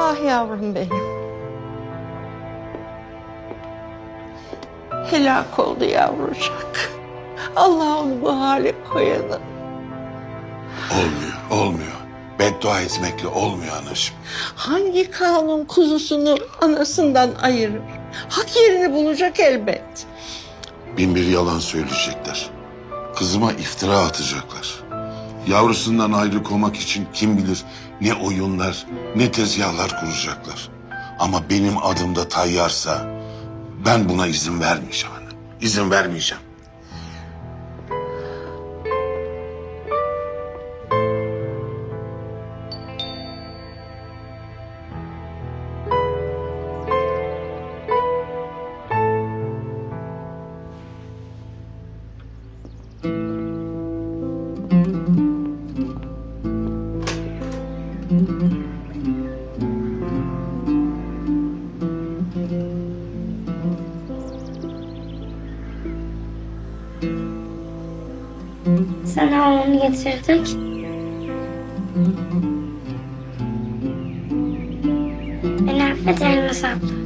Ah yavrum benim. Helak oldu yavrucak. Allah'ım bu hale koyanı. Olmuyor, olmuyor. Beddua etmekle olmuyor anacığım. Hangi kanun kuzusunu anasından ayırır? Hak yerini bulacak elbet. Bin bir yalan söyleyecekler. Kızıma iftira atacaklar. Yavrusundan ayrı olmak için kim bilir ne oyunlar, ne tezgahlar kuracaklar. Ama benim adımda tayyarsa ben buna izin vermeyeceğim anne. İzin vermeyeceğim. Sana onu getirdik. Beni affet Elmas abla.